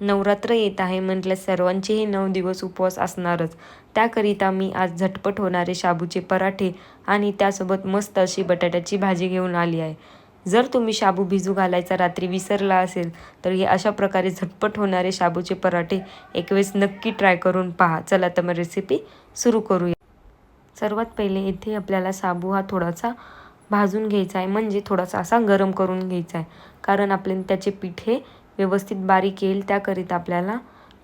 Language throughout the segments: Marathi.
नवरात्र येत आहे म्हटलं सर्वांचेही नऊ दिवस उपवास असणारच. त्याकरिता मी आज झटपट होणारे शाबूचे पराठे आणि त्यासोबत मस्त अशी बटाट्याची भाजी घेऊन आली आहे. जर तुम्ही शाबू भिजू घालायचा रात्री विसरला असेल तर हे अशा प्रकारे झटपट होणारे शाबूचे पराठे एक वेळेस नक्की ट्राय करून पहा. चला तर मग रेसिपी सुरू करूया. सर्वात पहिले इथे आपल्याला शाबू हा थोडासा भाजून घ्यायचा आहे. म्हणजे थोडासा असा गरम करून घ्यायचा आहे. कारण आपले त्याचे पीठ हे व्यवस्थित बारीक येईल त्याकरिता आपल्याला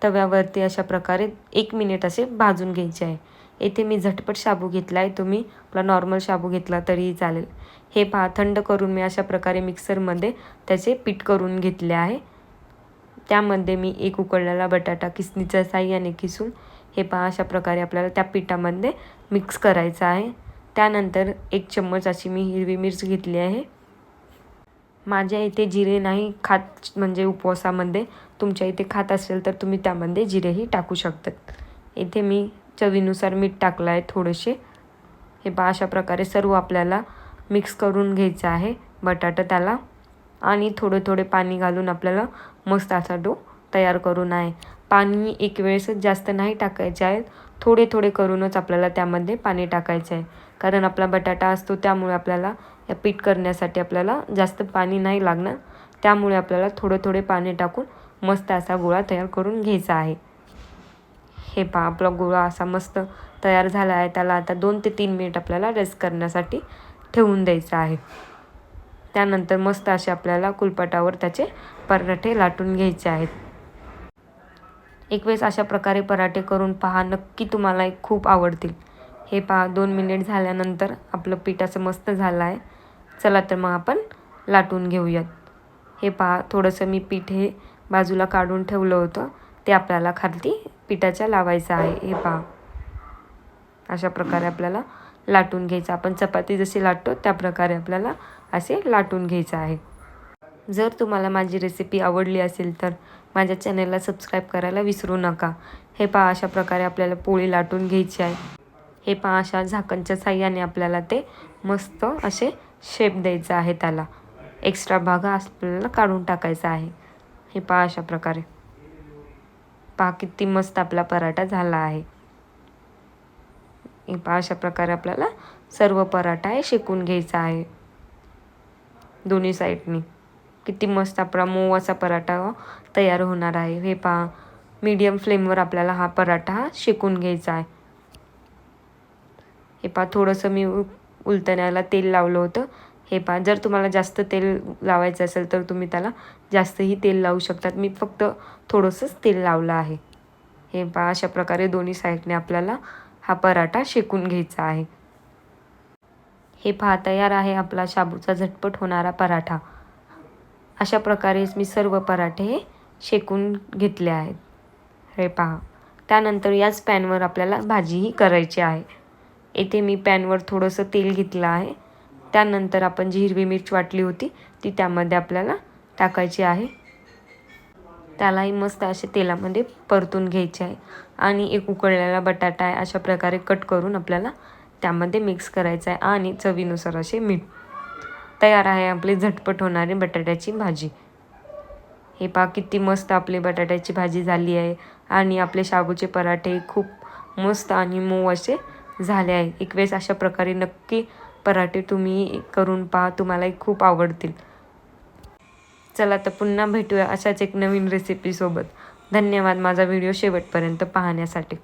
तव्यावरती अशा प्रकारे एक मिनिट असे भाजून घ्यायचे आहे. येथे मी झटपट शाबू घेतला आहे. तुम्ही आपला नॉर्मल शाबू घेतला तरीही चालेल. हे पहा थंड करून मी अशा प्रकारे मिक्सरमध्ये त्याचे पीठ करून घेतले आहे. त्यामध्ये मी एक उकळलेला बटाटा किसणीच्या साह्याने किसून हे पहा अशा प्रकारे आपल्याला त्या पिठामध्ये मिक्स करायचं आहे. त्यानंतर एक चम्मच अशी मी हिरवी मिरच घेतली आहे. माझ्या इथे जिरे नाही खात म्हणजे उपवासामध्ये. तुमच्या इथे खात असेल तर तुम्ही त्यामध्ये जिरेही टाकू शकतात. इथे मी चवीनुसार मीठ टाकलं आहे थोडेसे. हे पहा अशा प्रकारे सर्व आपल्याला मिक्स करून घ्यायचं आहे बटाटा त्याला. आणि थोडे थोडे पाणी घालून आपल्याला मस्त असा डो तयार करून आहे. पाणी एक वेळेसच जास्त नाही टाकायचे आहे थोडे थोडे करूनच आपल्याला त्यामध्ये पाणी टाकायचं आहे कारण आपला बटाटा असतो त्यामुळे आपल्याला या पीठ करण्यासाठी आपल्याला जास्त पाणी नाही लागणार. त्यामुळे आपल्याला थोडं थोडे पाणी टाकून मस्त असा गोळा तयार करून घ्यायचा आहे. हे पहा आपला गोळा असा मस्त तयार झाला आहे. त्याला आता दोन ते तीन मिनिट आपल्याला रेस्ट करण्यासाठी ठेवून द्यायचं आहे. त्यानंतर मस्त असे आपल्याला कुलपटावर त्याचे पराठे लाटून घ्यायचे आहेत. एक वेळेस अशा प्रकारे पराठे करून पहा नक्की तुम्हाला एक खूप आवडतील. हे पहा दोन मिनिट झाल्यानंतर आपलं पीठ असं मस्त झालं आहे. चला तर मग आपण लाटून घेऊयात. हे पहा थोडंसं मी पीठ हे बाजूला काढून ठेवलं होतं. ते आपल्याला खालती पिठाच्या लावायचं आहे. हे पहा. अशा प्रकारे आपल्याला लाटून घ्यायचं. आपण चपाती जशी लाटतो त्या प्रकारे आपल्याला असे लाटून घ्यायचं आहे. जर तुम्हाला माझी रेसिपी आवडली असेल तर माझ्या चॅनलला सबस्क्राईब करायला विसरू नका. हे पहा अशा प्रकारे आपल्याला पोळी लाटून घ्यायची आहे. हे पहा अशा झाकणच्या साह्याने आपल्याला ते मस्त असे शेप द्यायचं आहे त्याला. एक्स्ट्रा भाग आपल्याला काढून टाकायचा आहे. हे पहा अशा प्रकारे. पहा किती मस्त आपला पराठा झाला आहे. हे पहा अशा प्रकारे आपल्याला सर्व पराठा हे शेकून घ्यायचा आहे. दोन्ही साईडनी किती मस्त आपला मऊ असा पराठा तयार होणार आहे. हे पहा मीडियम फ्लेमवर आपल्याला हा पराठा हा शेकून घ्यायचा आहे. हे पहा थोडंसं मी उलतण्याला तेल लावलं होतं. हे पहा जर तुम्हाला जास्त तेल लावायचं असेल तर तुम्ही त्याला जास्तही तेल लावू शकतात. मी फक्त थोडंसंच तेल लावलं आहे. हे पहा अशा प्रकारे दोन्ही साईडने आपल्याला हा पराठा शेकून घ्यायचा आहे. हे पहा तयार आहे आपला शाबूचा झटपट होणारा पराठा. अशा प्रकारेच मी सर्व पराठे हे शेकून घेतले आहेत. हे पहा. त्यानंतर याच पॅनवर आपल्याला भाजीही करायची आहे. येथे मी पॅनवर थोडंसं तेल घेतलं आहे. त्यानंतर आपण जी हिरवी मिरच वाटली होती ती त्यामध्ये आपल्याला टाकायची आहे. त्यालाही मस्त असे तेलामध्ये परतून घ्यायचे आहे. आणि एक उकळलेला बटाटा आहे अशा प्रकारे कट करून आपल्याला त्यामध्ये मिक्स करायचं आहे. आणि चवीनुसार असे मीठ तयार आहे आपली झटपट होणारी बटाट्याची भाजी. हे पहा किती मस्त आपली बटाट्याची भाजी झाली आहे. आणि आपले शाबूचे पराठे खूप मस्त आणि मऊ असे झाले आहे. एक वेळेस अशा प्रकारे नक्की पराठे तुम्ही करून पहा तुम्हालाही खूप आवडतील. चला तर पुन्हा भेटूया अशाच एक नवीन रेसिपीसोबत धन्यवाद माझा व्हिडिओ शेवटपर्यंत पाहण्यासाठी.